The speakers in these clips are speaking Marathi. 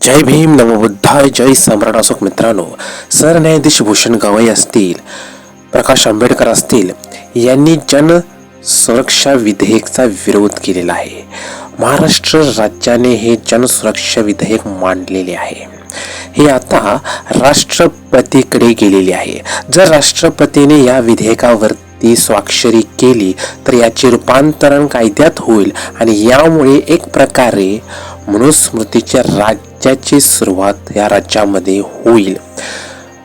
जय भीम नवबुद्धाय जय सम्राट अशोक मित्रांनो. सरन्यायाधीश भूषण गवई असतील प्रकाश आंबेडकर असतील यांनी जन सुरक्षा विधेयकचा विरोध केलेला आहे. महाराष्ट्र राज्याने हे जन सुरक्षा विधेयक मांडलेले आहे. हे आता राष्ट्रपतीकडे गेलेले आहे. जर राष्ट्रपतीने या विधेयकावरती स्वाक्षरी केली तर याचे रूपांतरण कायद्यात होईल आणि यामुळे एक प्रकारे मनुस्मृतीच्या राज्याची सुरुवात या राज्यामध्ये होईल.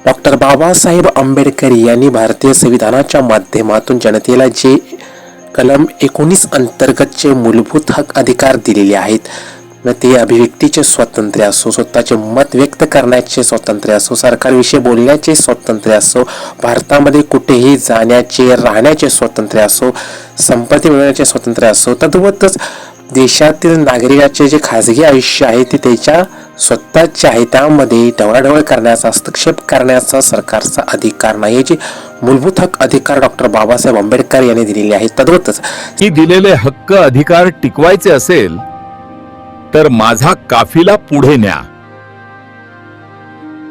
डॉक्टर बाबासाहेब आंबेडकर यांनी भारतीय संविधानाच्या माध्यमातून जनतेला जे कलम एकोणीस अंतर्गतचे मूलभूत हक अधिकार दिलेले आहेत मग ते अभिव्यक्तीचे स्वातंत्र्य असो स्वतःचे मत व्यक्त करण्याचे स्वातंत्र्य असो सरकारविषयी बोलण्याचे स्वातंत्र्य असो भारतामध्ये कुठेही जाण्याचे राहण्याचे स्वातंत्र्य असो संपत्ती मिळवण्याचे स्वातंत्र्य असो तद्वतच देशातील नागरिकाचे जे खाजगी आयुष्य आहे ते त्याच्या स्वतःचे आहे त्यामध्ये ढवळाढवळ करण्याचा हस्तक्षेप करण्याचा सरकारचा अधिकार नाही जे मूलभूत हक्क अधिकार डॉक्टर बाबासाहेब आंबेडकर यांनी दिलेले आहेत. तद्वतच ही दिलेले हक्क अधिकार टिकवायचे असेल तर माझा काफिला पुढे न्या.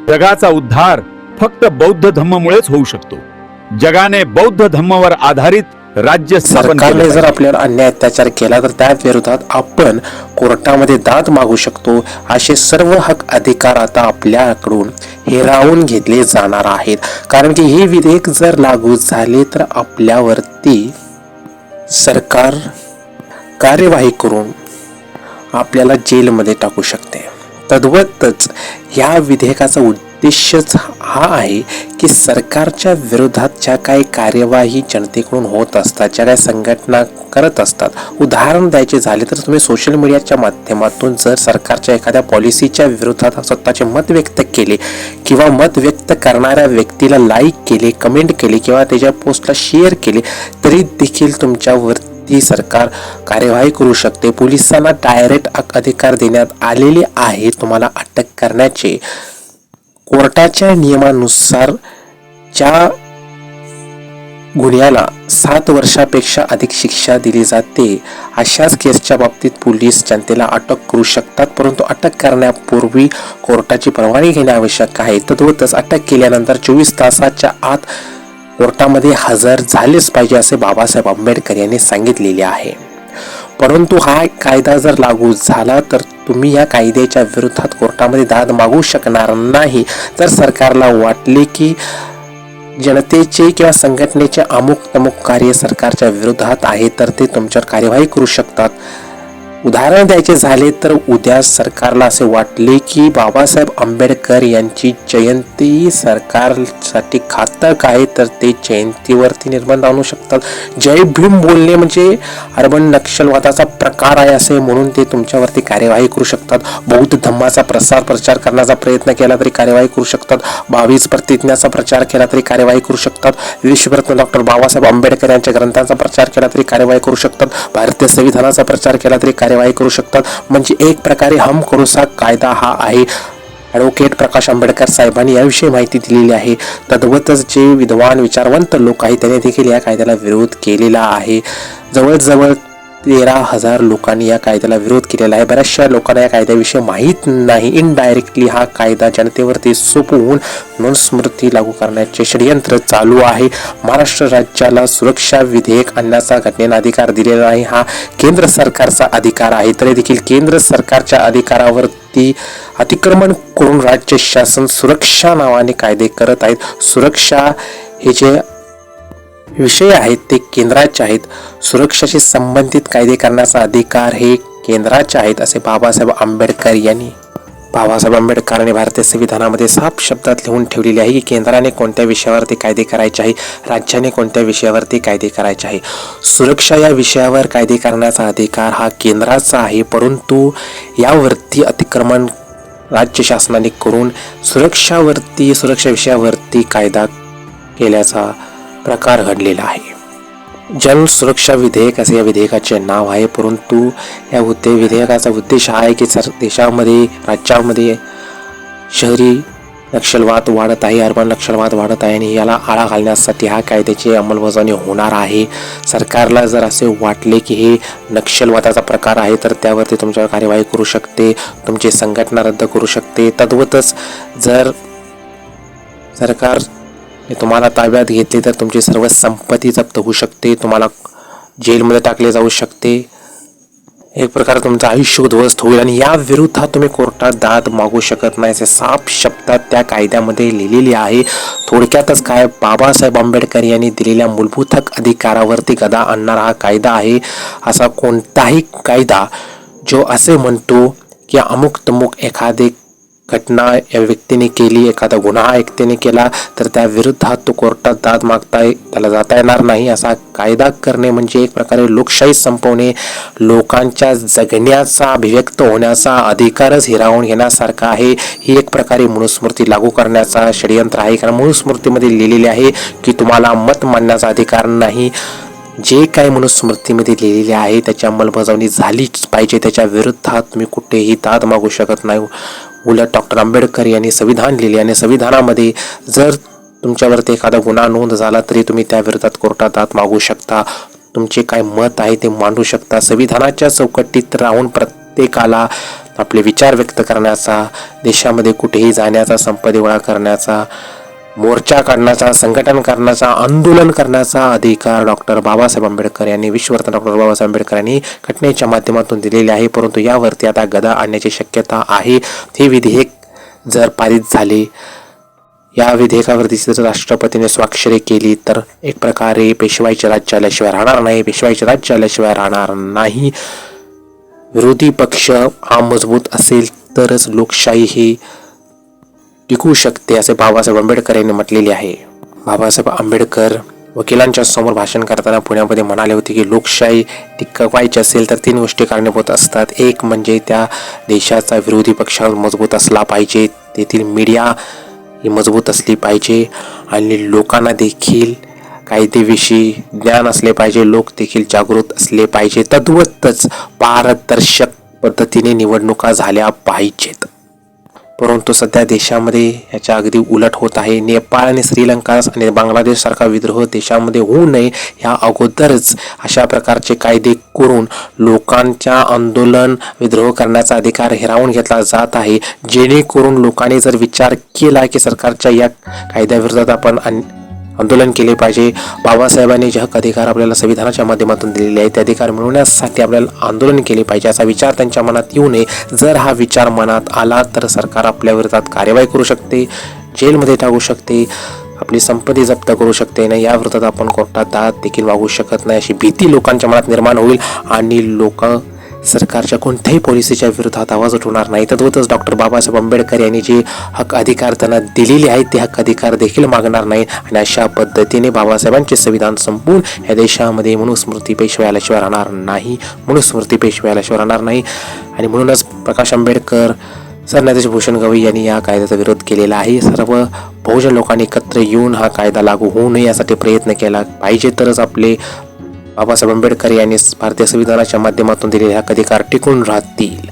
जगाचा उद्धार फक्त बौद्ध धम्ममुळेच होऊ शकतो. जगाने बौद्ध धम्मावर आधारित राज्य सरकारने जर. आपल्यावर अन्याय अत्याचार केला तर त्या विरोधात आपण कोर्टामध्ये दाद मागू शकतो असे सर्व हक अधिकार आता आपल्याकडून हिरावून घेतले जाणार आहेत कारण की हे विधेयक जर लागू झाले तर आपल्यावरती सरकार कार्यवाही करून आपल्याला जेलमध्ये टाकू शकते तद्वतच या विधेयकाचा उद्देशच हा आहे की सरकारच्या विरोधात ज्या काही कार्यवाही जनतेकडून होत असतात ज्या काही संघटना करत असतात उदाहरण द्यायचे झाले तर तुम्ही सोशल मीडियाच्या माध्यमातून जर सरकारच्या एखाद्या पॉलिसीच्या विरोधात स्वतःचे मत व्यक्त केले किंवा मत व्यक्त करणाऱ्या व्यक्तीला लाईक केले कमेंट केले किंवा त्याच्या पोस्टला शेअर केले तरी देखील तुमच्यावरती ती सरकार कार्यवाही करू शकते. पोलिसांना डायरेक्ट अधिकार देण्यात आलेले आहे. तुम्हाला अटक करण्याचे कोर्टाच्या नियमानुसार ज्या गुन्ह्याला सात वर्षापेक्षा अधिक शिक्षा दिली जाते. अशाच केसच्या बाबतीत पोलीस जनतेला अटक करू शकतात परंतु अटक करण्यापूर्वी कोर्टाची परवानगी घेणे आवश्यक आहे. तद्वतच अटक केल्यानंतर चोवीस तासाच्या आत कोर्टामध्ये हजर झालेच पाहिजे असे बाबासाहेब आंबेडकर यांनी सांगितलेले आहे. परंतु हा कायदा जर लागू झाला तर तुम्ही या कायद्याच्या विरोधात कोर्टामध्ये दाद मागू शकणार नाही. तर सरकारला वाटले की जनतेचे किंवा संघटनेचे अमुक तमुक कार्य सरकारच्या विरोधात आहे तर ते तुमच्यावर कार्यवाही करू शकतात. उदाहरण द्यायचे झाले तर उद्या सरकारला असे वाटले की बाबासाहेब आंबेडकर यांची जयंती सरकारसाठी घातक आहे तर ते जयंतीवरती निर्बंध आणू शकतात. जय भीम बोलणे म्हणजे अर्बन नक्षलवादाचा प्रकार आहे असे म्हणून ते तुमच्यावरती कार्यवाही करू शकतात. बौद्ध धम्माचा प्रसार प्रचार करण्याचा प्रयत्न केला तरी कार्यवाही करू शकतात. बावीस प्रतिज्ञाचा प्रचार केला तरी कार्यवाही करू शकतात. विश्वरत्न डॉक्टर बाबासाहेब आंबेडकर यांच्या ग्रंथांचा प्रचार केला तरी कार्यवाही करू शकतात. भारतीय संविधानाचा प्रचार केला तरी कार्य कार्यवाही करू शकतात. म्हणजे एक प्रकारे हम करूसा कायदा हा आहे. ॲडव्होकेट प्रकाश आंबेडकर साहेबांनी याविषयी माहिती दिलेली आहे. तद्वतच जे विद्वान विचारवंत लोक आहेत त्यांनी देखील या कायद्याला विरोध केलेला आहे. जवळजवळ तेरा हजार लोकांनी या कायद्याला विरोध केलेला आहे. बऱ्याचशा लोकांना या कायद्याविषयी माहीत नाही. इनडायरेक्टली हा कायदा जनतेवरती सोपवून मनुस्मृती लागू करण्याचे षडयंत्र चालू आहे. महाराष्ट्र राज्याला सुरक्षा विधेयक आणण्याचा घटनेने अधिकार दिलेला नाही. हा केंद्र सरकारचा अधिकार आहे. तरी देखील केंद्र सरकारच्या अधिकारावरती अतिक्रमण करून राज्य शासन सुरक्षा नावाने कायदे करत आहेत. सुरक्षा हे जे विषय आहेत ते केंद्राचे आहेत. सुरक्षेशी संबंधित कायदे करण्याचा अधिकार हे केंद्राचे आहेत असे बाबासाहेब आंबेडकर यांनी बाबासाहेब आंबेडकरांनी भारतीय संविधानामध्ये साफ शब्दात लिहून ठेवलेली आहे की केंद्राने कोणत्या विषयावरती कायदे करायचे आहे राज्याने कोणत्या विषयावरती कायदे करायचे आहे. सुरक्षा या विषयावर कायदे करण्याचा अधिकार हा केंद्राचा आहे परंतु यावरती अतिक्रमण राज्य शासनाने करून सुरक्षावरती सुरक्षा विषयावरती कायदा केल्याचा प्रकार घडलेला आहे. जन सुरक्षा विधेयक असे या विधेयकाचे नाव आहे परंतु या उद्दे विधेयकाचा उद्देश हा आहे की सर देशामध्ये राज्यामध्ये शहरी नक्षलवाद वाढत आहे अर्बन नक्षलवाद वाढत आहे आणि याला आळा घालण्यासाठी हा कायद्याची अंमलबजावणी होणार आहे. सरकारला जर असे वाटले की हे नक्षलवादाचा प्रकार आहे तर त्यावरती तुमच्यावर कार्यवाही करू शकते तुमची संघटना रद्द करू शकते. तद्वतच जर सरकार हे तुम्हाला ताब्यात घेतले तर तुमची सर्व संपत्ती जप्त होऊ शकते तुम्हाला जेलमध्ये टाकले जाऊ शकते. एक प्रकारे तुमचं आयुष्य उद्ध्वस्त होईल आणि या विरुद्धात तुम्ही कोर्टात दाद मागू शकत नाही. असे साफ शब्दात त्या कायद्यामध्ये लिहिलेली आहे. थोडक्यातच काय बाबासाहेब आंबेडकर यांनी दिलेल्या मूलभूत अधिकारावरती गदा आणणारा हा कायदा आहे. असा कोणताही कायदा जो असे म्हणतो की अमुक तमुक एखादे घटना या व्यक्तीने केली एखादा गुन्हा व्यक्तीने केला तर त्या विरुद्धात तो कोर्टात दाद मागता त्याला जाता येणार नाही असा कायदा करणे म्हणजे एक प्रकारे लोकशाही संपवणे लोकांच्या जगण्याचा अभिव्यक्त होण्याचा अधिकारच हिरावून घेण्यासारखा आहे. ही एक प्रकारे मनुस्मृती लागू करण्याचा षडयंत्र आहे. कारण मनुस्मृतीमध्ये लिहिलेले आहे की तुम्हाला मत मांडण्याचा अधिकार नाही. जे काही मनुस्मृतीमध्ये लिहिलेले आहे त्याची अंमलबजावणी झालीच पाहिजे. त्याच्या विरुद्धात तुम्ही कुठेही दाद मागू शकत नाही. उलट डॉक्टर आंबेडकर यांनी संविधान लिहिले आणि संविधानामध्ये जर तुमच्यावरती एखादा गुन्हा नोंद झाला तरी तुम्ही त्याविरोधात कोर्टात दाद मागू शकता. तुमचे काय मत आहे ते मांडू शकता. संविधानाच्या चौकटीत राहून प्रत्येकाला आपले विचार व्यक्त करण्याचा देशामध्ये कुठेही जाण्याचा संपत्ती गोळा करण्याचा मोर्चा काढण्याचा संघटन करण्याचा आंदोलन करण्याचा अधिकार डॉक्टर बाबासाहेब आंबेडकर यांनी विश्वरत्न डॉक्टर बाबासाहेब आंबेडकर यांनी घटनेच्या माध्यमातून दिलेले आहे. परंतु यावरती आता गदा आणण्याची शक्यता आहे. हे विधेयक जर पारित झाले या विधेयकावरती जर राष्ट्रपतीने स्वाक्षरी केली तर एक प्रकारे पेशवाईचे राज्य आल्याशिवाय राहणार नाही. पेशवाईचे राज्य आल्याशिवाय राहणार नाही. विरोधी पक्ष हा मजबूत असेल तरच लोकशाही ही टिकू शकते असे बाबासाहेब आंबेडकर यांनी म्हटलेले आहे. बाबासाहेब आंबेडकर वकिलांच्या समोर भाषण करताना पुण्यामध्ये म्हणाले होते की लोकशाही टिकवायची असेल तर तीन गोष्टी कारणीभूत असतात. एक म्हणजे त्या देशाचा विरोधी पक्षावर मजबूत असला पाहिजे तेथील मीडिया ही मजबूत असली पाहिजे आणि लोकांना देखील कायदेविषयी ज्ञान असले पाहिजे लोक देखील जागृत असले पाहिजे. तद्वतच पारदर्शक पद्धतीने निवडणुका झाल्या पाहिजेत. परंतु सध्या देशामध्ये याच्या अगदी उलट होत आहे. नेपाळ आणि श्रीलंका आणि बांगलादेशसारखा विद्रोह देशामध्ये होऊ नये ह्या अगोदरच अशा प्रकारचे कायदे करून लोकांच्या आंदोलन विद्रोह करण्याचा अधिकार हिरावून घेतला जात आहे. जेणेकरून लोकांनी जर विचार केला की सरकारच्या या कायद्याविरोधात आपण आंदोलन केले पाहिजे. बाबासाहेबांनी जे हक्क अधिकार आपल्याला संविधानाच्या माध्यमातून दिलेले आहेत ते अधिकार मिळवण्यासाठी आपल्याला आंदोलन केले पाहिजे असा विचार त्यांच्या मनात येऊ नये. जर हा विचार मनात आला तर सरकार आपल्या विरोधात कार्यवाही करू शकते जेलमध्ये टाकू शकते आपली संपत्ती जप्त करू शकते. नाही या विरोधात आपण कोर्टात दाद देखील मागू शकत नाही अशी भीती लोकांच्या मनात निर्माण होईल आणि लोक सरकारच्या कोणत्याही पॉलिसीच्या विरोधात आवाज उठवणार नाही. तद्वतच डॉक्टर बाबासाहेब आंबेडकर यांनी जे हक्क अधिकार त्यांना दिलेले आहेत ते हक्क अधिकार देखील मागणार नाही. आणि अशा पद्धतीने बाबासाहेबांचे संविधान संपून या देशामध्ये मनुस्मृती पेशवा आल्याशिवाय राहणार नाही. मनुस्मृती पेशवा आल्याशिवाय राहणार नाही. आणि म्हणूनच प्रकाश आंबेडकर सरन्यायाधीश भूषण गवई यांनी या कायद्याचा विरोध केलेला आहे. सर्व बहुजन लोकांनी एकत्र येऊन हा कायदा लागू होऊ नये यासाठी प्रयत्न केला पाहिजे. तरच आपले बाबासाहेब आंबेडकर यांनी भारतीय संविधानाच्या माध्यमातून दिलेले हक्क अधिकार टिकून राहतील?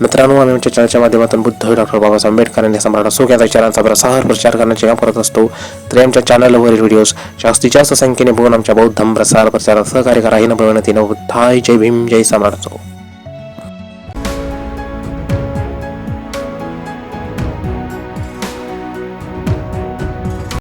मित्रांनो आम्ही आमच्या चॅनलच्या माध्यमातून बुद्ध डॉक्टर बाबासाहेब आंबेडकर यांनी सम्राट असो या विचारांचा प्रसार प्रचार करण्याचे काम करत असतो. तर आमच्या चॅनलवरील व्हिडिओज जास्तीत जास्त संख्येने बघून आमच्या बौद्ध प्रसार प्रचारात सहकार्य करा. ही न बुद्धाय. जय भीम. जय सम्राट असो